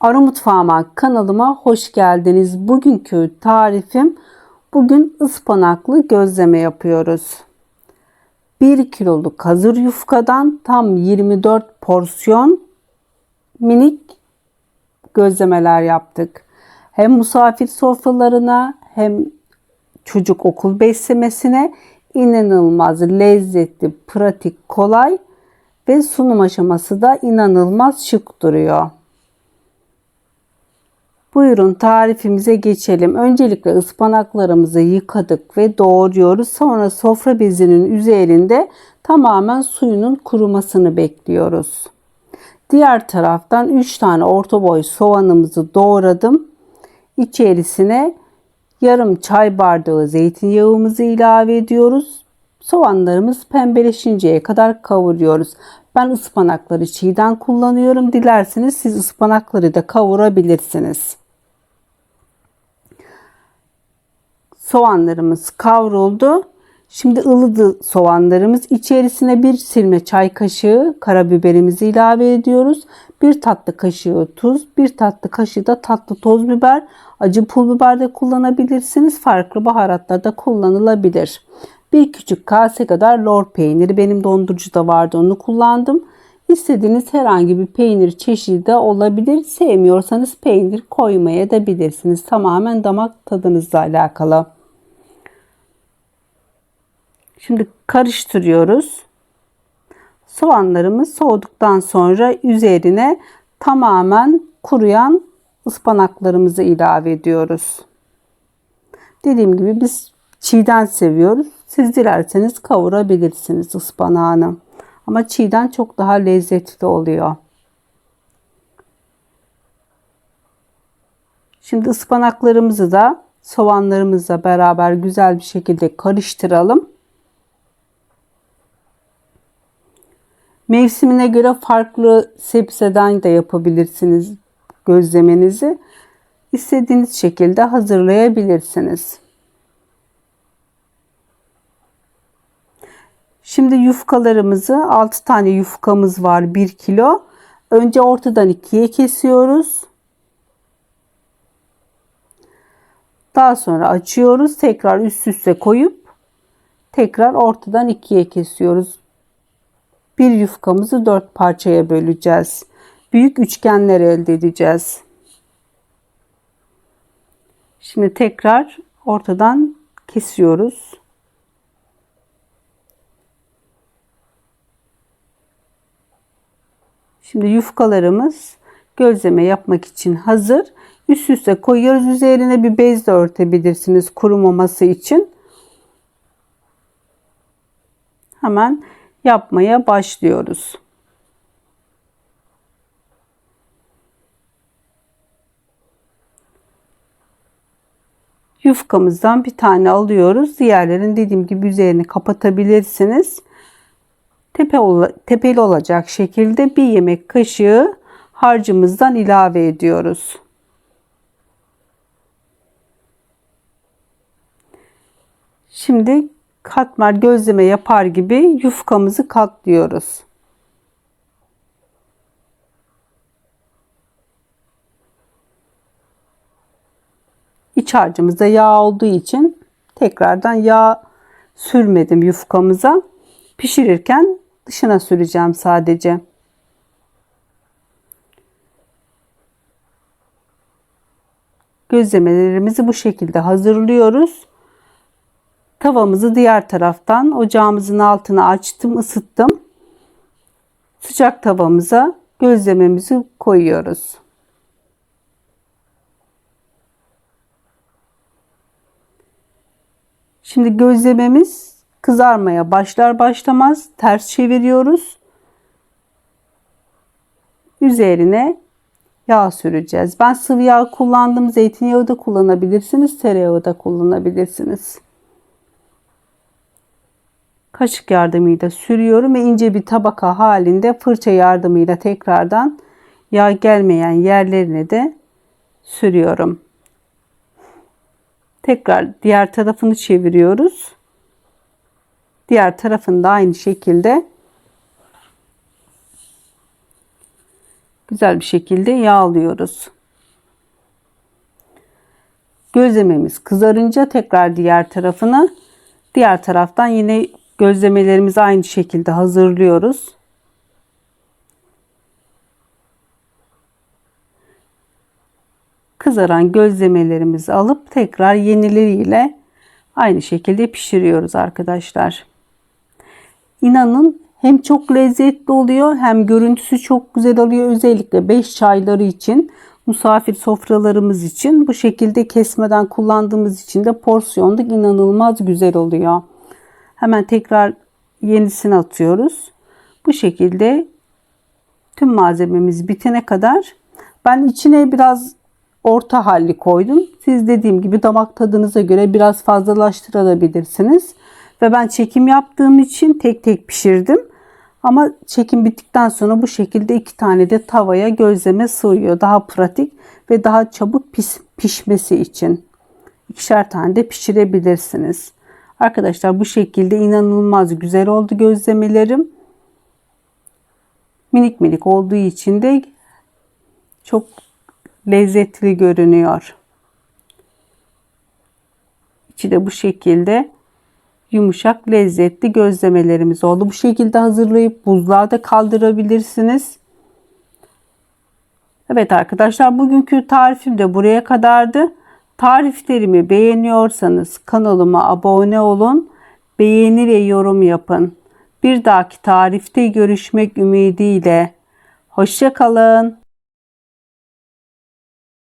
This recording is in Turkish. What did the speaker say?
Ara Mutfağıma kanalıma hoş geldiniz. Bugünkü tarifim bugün ıspanaklı gözleme yapıyoruz. 1 kiloluk hazır yufkadan tam 24 porsiyon minik gözlemeler yaptık. Hem misafir sofralarına hem çocuk okul beslemesine inanılmaz lezzetli, pratik, kolay ve sunum aşaması da inanılmaz şık duruyor. Buyurun tarifimize geçelim. Öncelikle ıspanaklarımızı yıkadık ve doğruyoruz. Sonra sofra bezinin üzerinde tamamen suyunun kurumasını bekliyoruz. Diğer taraftan 3 tane orta boy soğanımızı doğradım. İçerisine yarım çay bardağı zeytinyağımızı ilave ediyoruz. Soğanlarımız pembeleşinceye kadar kavuruyoruz. Ben ıspanakları çiğden kullanıyorum. Dilerseniz siz ıspanakları da kavurabilirsiniz. Soğanlarımız kavruldu. Şimdi ılıdı soğanlarımız. İçerisine bir silme çay kaşığı karabiberimizi ilave ediyoruz. Bir tatlı kaşığı tuz, bir tatlı kaşığı da tatlı toz biber. Acı pul biber de kullanabilirsiniz. Farklı baharatlar da kullanılabilir. Bir küçük kase kadar lor peyniri benim dondurucuda vardı onu kullandım. İstediğiniz herhangi bir peynir çeşidi de olabilir. Sevmiyorsanız peynir koymaya da bilirsiniz. Tamamen damak tadınızla alakalı. Şimdi karıştırıyoruz. Soğanlarımız soğuduktan sonra üzerine tamamen kuruyan ıspanaklarımızı ilave ediyoruz. Dediğim gibi biz çiğden seviyoruz. Siz dilerseniz kavurabilirsiniz ıspanağını. Ama çiğden çok daha lezzetli oluyor. Şimdi ıspanaklarımızı da soğanlarımızla beraber güzel bir şekilde karıştıralım. Mevsimine göre farklı sebzeden de yapabilirsiniz gözlemenizi. İstediğiniz şekilde hazırlayabilirsiniz. Şimdi yufkalarımızı 6 tane yufkamız var 1 kilo. Önce ortadan ikiye kesiyoruz. Daha sonra açıyoruz. Tekrar üst üste koyup tekrar ortadan ikiye kesiyoruz. Bir yufkamızı dört parçaya böleceğiz. Büyük üçgenler elde edeceğiz. Şimdi tekrar ortadan kesiyoruz. Şimdi yufkalarımız gözleme yapmak için hazır. Üst üste koyuyoruz. Üzerine bir bez de örtebilirsiniz kurumaması için. Hemen yapmaya başlıyoruz. Yufkamızdan bir tane alıyoruz. Diğerlerin dediğim gibi üzerini kapatabilirsiniz. Tepe, tepeli olacak şekilde bir yemek kaşığı harcımızdan ilave ediyoruz. Şimdi katmer gözleme yapar gibi yufkamızı katlıyoruz. İç harcımızda yağ olduğu için tekrardan yağ sürmedim yufkamıza. Pişirirken dışına süreceğim sadece. Gözlemelerimizi bu şekilde hazırlıyoruz. Tavamızı diğer taraftan ocağımızın altına açtım, ısıttım. Sıcak tavamıza gözlememizi koyuyoruz. Şimdi gözlememiz kızarmaya başlar başlamaz ters çeviriyoruz. Üzerine yağ süreceğiz. Ben sıvı yağ kullandım. Zeytinyağı da kullanabilirsiniz. Tereyağı da kullanabilirsiniz kaşık yardımıyla sürüyorum ve ince bir tabaka halinde fırça yardımıyla tekrardan yağ gelmeyen yerlerine de sürüyorum. Tekrar diğer tarafını çeviriyoruz. Diğer tarafını da aynı şekilde güzel bir şekilde yağlıyoruz. Gözlememiz kızarınca tekrar diğer tarafını diğer taraftan yine gözlemelerimizi aynı şekilde hazırlıyoruz. Kızaran gözlemelerimizi alıp tekrar yenileriyle aynı şekilde pişiriyoruz arkadaşlar. İnanın hem çok lezzetli oluyor hem görüntüsü çok güzel oluyor. Özellikle 5 çayları için misafir sofralarımız için bu şekilde kesmeden kullandığımız için de porsiyonluk inanılmaz güzel oluyor. Hemen tekrar yenisini atıyoruz. Bu şekilde tüm malzememiz bitene kadar ben içine biraz orta halli koydum. Siz dediğim gibi damak tadınıza göre biraz fazlalaştırabilirsiniz. Ve ben çekim yaptığım için tek tek pişirdim. Ama çekim bittikten sonra bu şekilde iki tane de tavaya gözleme sığıyor. Daha pratik ve daha çabuk pis, pişmesi için. İkişer tane de pişirebilirsiniz. Arkadaşlar bu şekilde inanılmaz güzel oldu gözlemelerim. Minik minik olduğu için de çok lezzetli görünüyor. İçi de bu şekilde yumuşak lezzetli gözlemelerimiz oldu. Bu şekilde hazırlayıp buzluğa kaldırabilirsiniz. Evet arkadaşlar bugünkü tarifim de buraya kadardı. Tariflerimi beğeniyorsanız kanalıma abone olun. Beğeni ve yorum yapın. Bir dahaki tarifte görüşmek ümidiyle. Hoşçakalın.